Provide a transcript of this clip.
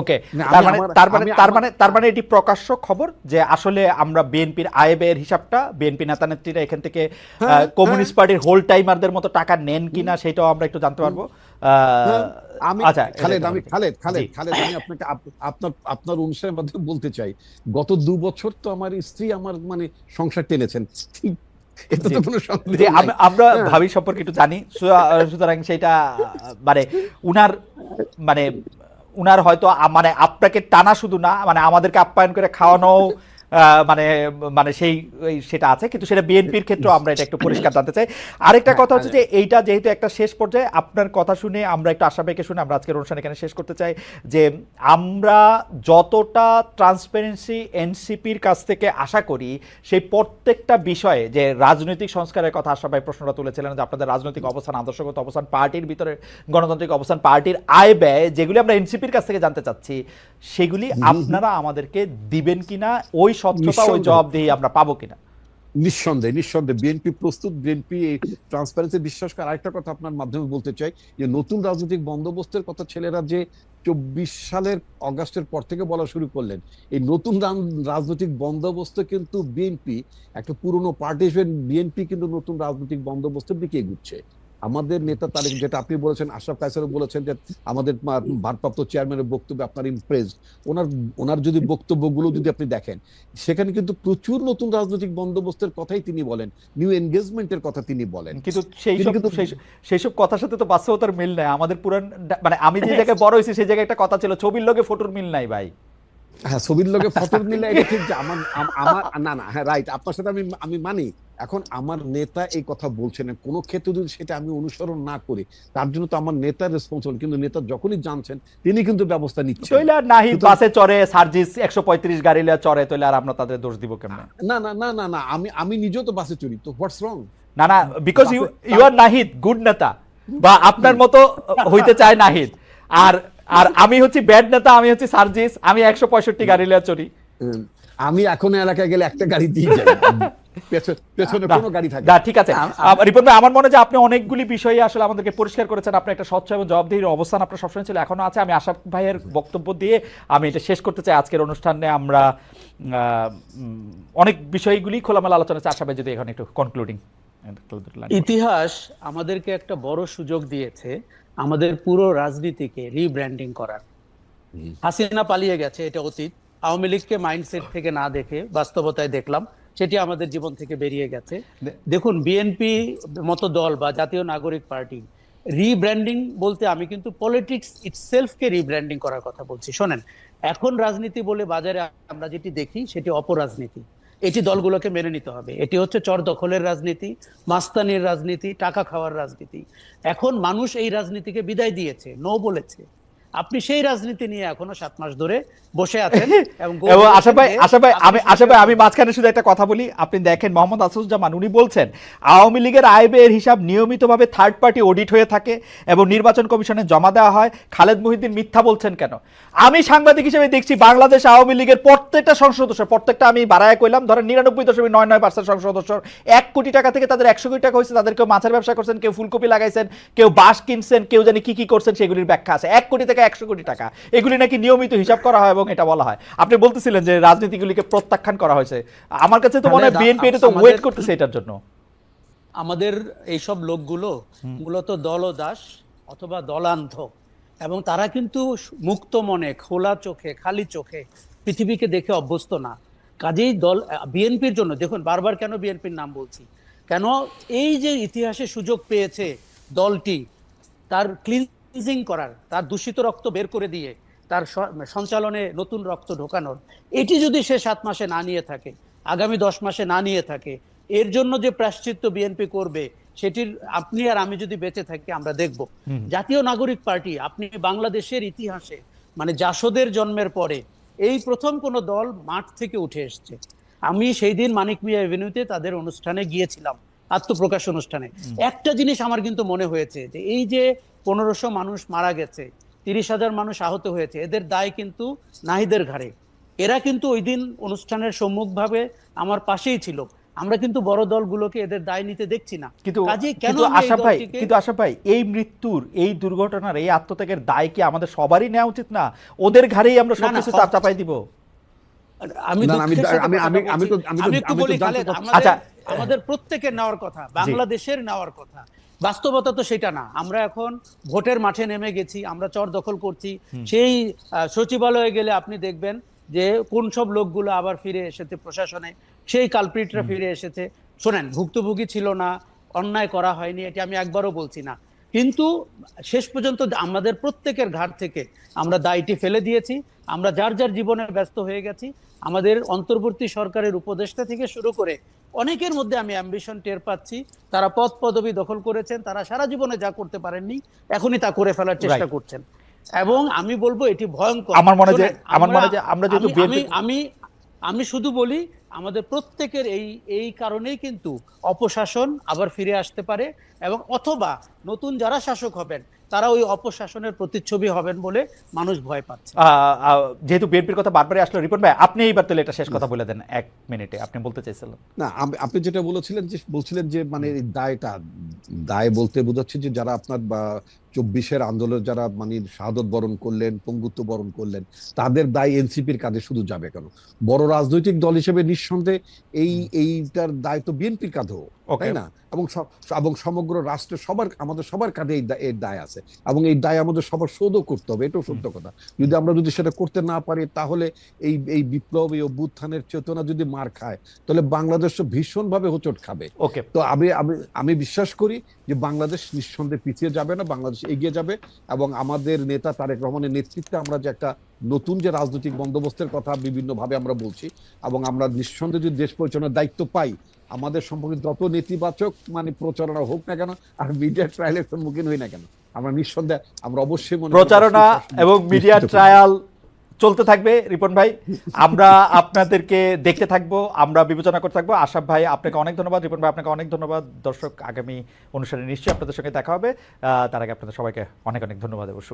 ওকে তার মানে তার মানে তার মানে তার মানে এটি প্রকাশ্য খবর যে আসলে আমরা বিএনপির আয় ব্যয়ের হিসাবটা বিএনপি নেতা নেত্রীরা এখান থেকে কমিউনিস্ট পার্টির হোল টাইমারদের মতো টাকা নেন কিনা সেটাও আমরা একটু জানতে পারব। হ্যাঁ, আমি আচ্ছা খালেদ আমি খালেদ খালেদ খালেদ আমি আপনাকে আপনার আপনার অনুষ্ঠানের মাধ্যমে বলতে চাই। গত দু বছর তো আমার স্ত্রী আমার মানে সংসার টেনেছেন। আমরা হ্যাঁ। ভাবি সম্পর্কে একটু জানি। সুতরাং সেটা মানে উনার মানে উনার হয়তো মানে আপনাকে টানা শুধু না মানে আমাদেরকে আপ্যায়ন করে খাওয়ানো মানে মানে সেই সেটা আছে কিন্তু সেটা বিএনপির ক্ষেত্রে আমরা এটা একটু পরিষ্কার জানতে চাই। আরেকটা হ্যাঁ, কথা হচ্ছে যে এইটা যেহেতু একটা শেষ পর্যায়ে আপনার কথা শুনে আমরা একটু আশাবাইকে শুনে আমরা আজকের অনুষ্ঠান এখানে শেষ করতে চাই যে আমরা যতটা ট্রান্সপারেন্সি এনসিপির কাছ থেকে আশা করি সেই প্রত্যেকটা বিষয়ে যে রাজনৈতিক সংস্কারের কথা আশাবাই প্রশ্নটা তুলেছিলেন যে আপনাদের রাজনৈতিক অবস্থান আদর্শগত অবস্থান পার্টির ভিতরে গণতান্ত্রিক অবস্থান পার্টির আয় ব্যয় যেগুলি আমরা এনসিপির কাছ থেকে জানতে চাচ্ছি সেগুলি আপনারা আমাদেরকে দিবেন কিনা ওই স্বচ্ছতা ওই। জবাবদিহি আমরা পাবো কিনা? নিঃসন্দেহে নিঃসন্দেহে। বিএনপি প্রস্তুত বিএনপি ট্রান্সপারেন্সি বিশ্বাস করে আরেকটা কথা আপনার মাধ্যমে বলতে চাই যে নতুন রাজনৈতিক বন্দোবস্তের কথা ছেলেরা যে চব্বিশ সালের অগাস্টের পর থেকে বলা শুরু করলেন এই নতুন রাজনৈতিক বন্দোবস্ত কিন্তু বিএনপি একটা পুরনো পার্টি হিসেবে বিএনপি কিন্তু নতুন রাজনৈতিক বন্দোবস্তের দিকে এগুচ্ছে। আমাদের নেতা তারেক যেটা আপনি বলেছেন আশরাফ কায়সারও বলেছেন যে আমাদের ভারপ্রাপ্ত চেয়ারম্যানের বক্তব্য আপনার ইমপ্রেস ওনার ওনার যদি বক্তব্যগুলো যদি আপনি দেখেন সেখানে কিন্তু প্রচুর নতুন রাজনৈতিক বন্দোবস্তের কথাই তিনি বলেন নিউ এনগেজমেন্টের কথা তিনি বলেন। কিন্তু সেই সব কিন্তু- সেই- সব কথার সাথে তো বাস্তবতার মিল নাই। আমাদের পুরান মানে আমি যে জায়গায় বড় হয়েছি সেই জায়গায় একটা কথা ছিল ছবির লগে ফটোর মিল নাই ভাই। হ্যাঁ ছবির লগে ফটোর মিলে এটা ঠিক যে আমার আমার না না হ্যাঁ রাইট আপনার সাথে আমি আমি মানি। এখন আমার নেতা এই কথা বলছেন কোনো ক্ষেত্রে যদি সেটা আমি অনুসরণ না করি তার জন্য তো আমার নেতার রেসপন্সিবল কিন্তু নেতা যখনই জানছেন তিনি কিন্তু ব্যবস্থা নিচ্ছেন আর নাহি বাসে চড়ে সার্জিস একশো পঁয়ত্রিশ গাড়ি লিয়ে চড়ে তৈলে আর আমরা তাদের দোষ দিব কেমনে? না না না না না আমি আমি নিজেও তো বাসে চড়ি তো হোয়াটস রং না না because you you are Nahid good নেতা বা আপনার মতো হইতে চায় নাহিদ। আর আর আমি হচ্ছি ব্যাড নেতা আমি হচ্ছি সার্জিস আমি একশো পঁয়ষট্টি গাড়ি লিয়ে চড়ি। আমি এখন এলাকায় গেলে একটা গাড়ি দিয়ে যাই। পেছনে পেছনে কোনো গাড়ি থাকে না। ঠিক আছে। রিপন ভাই আমার মনে হয় আপনি অনেকগুলি বিষয়ে আসলে আমাদেরকে পরিষ্কার করেছেন। আপনার একটা স্বচ্ছ এবং জবাবদিহির অবস্থান আপনার সবসময় ছিল এখনও আছে। আমি আশাফ ভাইয়ের বক্তব্য দিয়ে আমি এটা শেষ করতে চাই। আজকের অনুষ্ঠানে আমরা আহ, অনেক বিষয়গুলি খোলামেলা আলোচনা চাই। আশা ভাই যদি এখানে একটু কনক্লুডিং ইতিহাস আমাদেরকে একটা বড় সুযোগ দিয়েছে। আমাদের পুরো রাজনীতিকে রিব্র্যান্ডিং করার। হাসিনা পালিয়ে গেছে এটা অতীত। আওয়ামী লীগকে মাইন্ডসেট থেকে না দেখে বাস্তবতায় দেখলাম সেটি আমাদের জীবন থেকে বেরিয়ে গেছে। দেখুন বিএনপি মতো দল বা জাতীয় নাগরিক পার্টি রিব্র্যান্ডিং বলতে আমি কিন্তু পলিটিক্স ইটসেলফকে রিব্র্যান্ডিং করার কথা বলছি। শোনেন এখন রাজনীতি বলে বাজারে আমরা যেটি দেখি সেটি অপরাজনীতি। এটি দলগুলোকে মেনে নিতে হবে। এটি হচ্ছে চর দখলের রাজনীতি, মাস্তানির রাজনীতি, টাকা খাওয়ার রাজনীতি। এখন মানুষ এই রাজনীতিকে বিদায় দিয়েছে, নো বলেছে। আপনি সেই রাজনীতি নিয়ে এখনও সাত মাস ধরে বসে আছেন এবং আশা ভাই আশা ভাই আমি আশা ভাই আমি মাঝখানে শুধু একটা কথা বলি। আপনি দেখেন মোহাম্মদ আসুজ্জামান উনি বলছেন আওয়ামী লীগের আয় ব্যয়ের হিসাব নিয়মিতভাবে থার্ড পার্টি অডিট হয়ে থাকে এবং নির্বাচন কমিশনে জমা দেওয়া হয়। খালেদ মহিউদ্দিন মিথ্যা বলছেন কেন? আমি সাংবাদিক হিসেবে দেখছি বাংলাদেশ আওয়ামী লীগের প্রত্যেকটা সংসদ সদস্য প্রত্যেকটা আমি বাড়ায় কইলাম ধরেন নিরানব্বই দশমিক নয় নয় পার্সেন্ট সংসদ সদস্য এক কোটি টাকা থেকে তাদের একশো কোটি টাকা হয়েছে তাদের কেউ মাছের ব্যবসা করছেন কেউ ফুলকপি লাগাইছেন কেউ বাঁশ কিনছেন কেউ জানি কি কি করছেন সেগুলির ব্যাখ্যা আছে। এক কোটি থেকে একশো কোটি টাকা। এগুলি নাকি নিয়মিত হিসাব করা হয় এবং এটা বলা হয়। আপনি বলতেছিলেন যে রাজনীতিগুলিকে প্রত্যাখ্যান করা হয়েছে। আমার কাছে তো মনে হয় বিএনপি এটা তো ওয়েট করতেছে এটার জন্য। আমাদের এইসব লোকগুলো মূলত দলদাস অথবা দলান্ধ এবং তারা কিন্তু মুক্ত মনে খোলা চোখে খালি চোখে পৃথিবীকে দেখে অভ্যস্ত না। কাজেই দল বিএনপির জন্য দেখুন বারবার কেন বিএনপির নাম বলছি কেন এই যে ইতিহাসে সুযোগ পেয়েছে দলটি তার ক্লিনজিং করার তার দূষিত রক্ত বের করে দিয়ে তার সঞ্চালনে নতুন রক্ত ঢোকানোর এটি যদি সে সাত মাসে না নিয়ে থাকে আগামী দশ মাসে না নিয়ে থাকে এর জন্য যে প্রাশ্চিত্য বিএনপি করবে সেটির আপনি আর আমি যদি বেঁচে থাকি আমরা দেখব। জাতীয় নাগরিক পার্টি আপনি বাংলাদেশের ইতিহাসে মানে জাসদের জন্মের পরে এই প্রথম কোন দল মাঠ থেকে উঠে এসছে। আমি সেই দিন মানিক মিয়া এভিনিউতে তাদের অনুষ্ঠানে গিয়েছিলাম আত্মপ্রকাশ অনুষ্ঠানে। একটা জিনিস আমার কিন্তু মনে হয়েছে যে এই যে পনেরোশো মানুষ মারা গেছে তিরিশ হাজার মানুষ আহত হয়েছে এদের দায় কিন্তু নাহিদের ঘাড়ে। এরা কিন্তু ওই দিন অনুষ্ঠানের সম্মুখভাবে আমার পাশেই ছিল। আমরা কিন্তু বড় দলগুলোকে এদের দায় নিতে দেখছি না। কিন্তু কেন এই ভাই কিন্তু আশাফ ভাই এই মৃত্যুর এই দুর্ঘটনার এই আত্মত্যাগের দায় কি আমাদের সবারই নেওয়া উচিত না? ওদের ঘাড়েই আমরা সবকিছু সব- চাপ চাপাই দিব। আমি তো- তো- বলি আচ্ছা। আমাদের প্রত্যেকের নেওয়ার কথা বাংলাদেশের নেওয়ার কথা। বাস্তবতা তো সেটা না। আমরা এখন ভোটের মাঠে নেমে গেছি আমরা চর দখল করছি। সেই সচিবালয়ে গেলে আপনি দেখবেন যে কোন সব লোকগুলো আবার ফিরে এসেছে প্রশাসনে সেই কালপ্রিটরা ফিরে এসেছে। শোনেন ভুক্তভোগী ছিল না অন্যায় করা হয়নি এটি আমি একবারও বলছি না। কিন্তু শেষ পর্যন্ত আমাদের প্রত্যেকের ঘাট থেকে আমরা দায়টি ফেলে দিয়েছি আমরা যার যার জীবনে ব্যস্ত হয়ে গেছি আমাদের অন্তর্বর্তী সরকারের উপদেষ্টা থেকে শুরু করে অনেকের মধ্যে আমি অ্যাম্বিশন টের পাচ্ছি। তারা পদ পদবি দখল করেছেন তারা সারা জীবনে যা করতে পারেননি এখনই তা করে ফেলার চেষ্টা করছেন। এবং আমি বলব এটি ভয়ঙ্কর। আমার মনে হয় আমার মনে হয় আমরা- যেহেতু আমি আমি আমি শুধু বলি আমাদের প্রত্যেকের এই এই কারণেই কিন্তু অপশাসন আবার ফিরে আসতে পারে এবং অথবা নতুন যারা শাসক হবেন তারা ওই অপশাসনের প্রতিচ্ছবি হবেন বলে মানুষ ভয় পাচ্ছে। আহ, আহ, যেহেতু বিএনপির কথা বারবারই আসলো রিপোর্ট ভাই আপনি এইবার তাহলে এটা শেষ কথা বলে দেন এক মিনিটে আপনি বলতে চাইছিলেন। না আপনি যেটা বলেছিলেন যে বলছিলেন যে মানে দায়টা দায় বলতে বোঝাচ্ছে যে যারা আপনার বা চব্বিশের আন্দোলন যারা মানে শাহাদত বরণ করলেন পঙ্গুত্ব বরণ করলেন তাদের দায় এনসিপির কাঁধে শুধু যাবে কেন? বড় রাজনৈতিক দল হিসেবে নিঃসন্দেহে এই এইটার দায় তো বিএনপির কাঁধেও তাই না? এবং এবং সমগ্র রাষ্ট্রের সবার আমাদের সবার কাঁধে এই দায় আছে। এবং এই দায় আমাদের সবার শোধও করতে হবে এটাও সত্য কথা। যদি আমরা যদি সেটা করতে না পারি তাহলে এই এই বিপ্লব এই অভ্যুত্থানের চেতনা যদি মার খায় তাহলে বাংলাদেশ ভীষণ ভাবে হোঁচট খাবে। ওকে তো আমি আমি আমি বিশ্বাস করি যে বাংলাদেশ নিঃসন্দেহে পিছিয়ে যাবে না বাংলাদেশ এগিয়ে যাবে এবং আমাদের নেতা তারেক রহমানের নেতৃত্বে আমরা যে একটা নতুন যে রাজনৈতিক বন্দোবস্তের কথা বিভিন্নভাবে আমরা বলছি এবং আমরা নিঃসন্দেহে যদি দেশ পরিচালনার দায়িত্ব পাই আমাদের সম্পর্কে যত নেতিবাচক মানে প্রচারণা হোক না কেন আর মিডিয়া ট্রায়ালের সম্মুখীন হই না কেন? আমরা নিঃসন্দেহে আমরা অবশ্যই মনে প্রচারণা এবং মিডিয়া ট্রায়াল চলতে থাকবে, রিপন ভাই। আমরা আপনাদেরকে দেখতে থাকব, আমরা বিবেচনা করতে থাকব। আশাফ ভাই, আপনাকে অনেক ধন্যবাদ। রিপন ভাই, আপনাকে অনেক ধন্যবাদ। দর্শক, আগামী অনুষ্ঠানে নিশ্চয়ই আপনাদের সঙ্গে দেখা হবে। তার আগে আপনাদের সবাইকে অনেক অনেক ধন্যবাদ এবং শুভেচ্ছা।